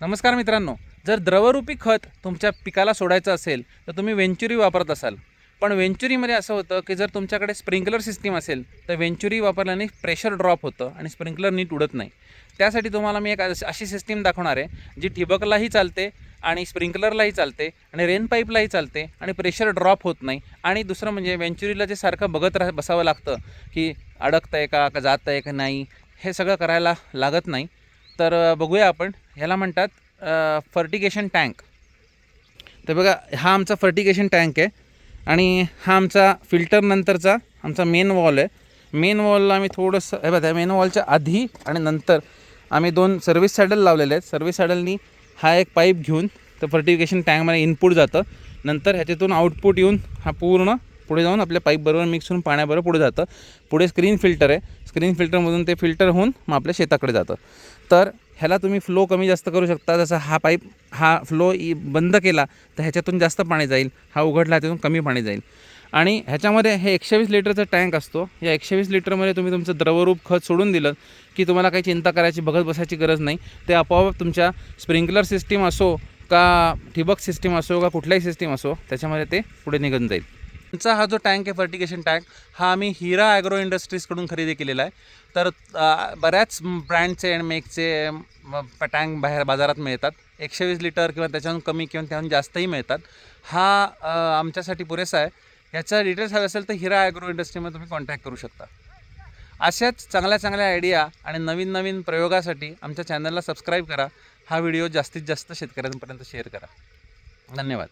नमस्कार मित्रांनो जर द्रवरूपी खत तुमच्या पिकाला सोडायचं असेल तर तुम्ही वेंचुरी वापरत असाल. पण वेंचुरीमध्ये असं होतं की जर तुमच्याकडे स्प्रिंकलर सिस्टीम असेल तर वेंचुरी वापरल्याने प्रेशर ड्रॉप होतं आणि स्प्रिंकलर नीट उडत नाही. त्यासाठी तुम्हाला मी एक अशी सिस्टीम दाखवणार आहे जी ठिबकलाही चालते आणि स्प्रिंकलरलाही चालते आणि रेन पाईपलाही चालते आणि प्रेशर ड्रॉप होत नाही. आणि दुसरं म्हणजे वेंचुरीला जे सारखं बघत राह बसावं लागतं की अडकतं आहे का का जात आहे का नाही हे सगळं करायला लागत नाही. तर बघूया आपण. ह्याला म्हणतात फर्टिगेशन टँक तर बघा हा आमचा फर्टिगेशन टँक आहे आणि हा आमचा फिल्टर नंतरचा आमचा मेन वॉल आहे. मेन वॉलला आम्ही थोडंसं हे बघा मेन वॉलच्या आधी आणि नंतर आम्ही दोन सर्व्हिस सॅडल लावलेले आहेत. सर्व्हिस सॅडलनी हा एक पाईप घेऊन तर फर्टिफिकेशन टँकमध्ये इनपुट जातं. नंतर ह्याच्यातून आउटपुट येऊन हा पूर्ण पुढे जाऊन आपल्या पाईपबरोबर मिक्स होऊन पाण्याबरोबर पुढे जातं. पुढे स्क्रीन फिल्टर आहे. स्क्रीन फिल्टरमधून ते फिल्टर होऊन मग आपल्या शेताकडे जातं. तर ह्याला तुम्ही फ्लो कमी जास्त करू शकता. जसं हा पाईप हा फ्लो बंद केला तर ह्याच्यातून जास्त पाणी जाईल. हा उघडला त्यातून कमी पाणी जाईल. आणि ह्याच्यामध्ये हे एकशे वीस लिटरचा टँक असतो. या एकशे वीस लिटरमध्ये तुम्ही तुमचं द्रवरूप खत सोडून दिलं की तुम्हाला काही चिंता करायची बघत बसायची गरज नाही. ते आपोआप तुमच्या स्प्रिंकलर सिस्टीम असो का ठिबक सिस्टीम असो का कुठल्याही सिस्टीम असो त्याच्यामध्ये ते पुढे निघून जाईल. आमचा हा जो टँक आहे फर्टिगेशन टँक हा आम्ही हिरा ॲग्रो इंडस्ट्रीजकडून खरेदी केलेला आहे. तर बऱ्याच ब्रँडचे आणि मेकचे टँक बाहेर बाजारात मिळतात. एकशे वीस लिटर किंवा त्याच्याहून कमी किंवा त्याहून जास्तही मिळतात. हा आमच्यासाठी पुरेसा आहे. याचा डिटेल्स हवे असेल तर हिरा ॲग्रो इंडस्ट्रीमध्ये तुम्ही कॉन्टॅक्ट करू शकता. अशाच चांगल्या चांगल्या आयडिया आणि नवीन नवीन प्रयोगासाठी आमच्या चॅनलला सबस्क्राईब करा. हा व्हिडिओ जास्तीत जास्त शेतकऱ्यांपर्यंत शेअर करा. धन्यवाद.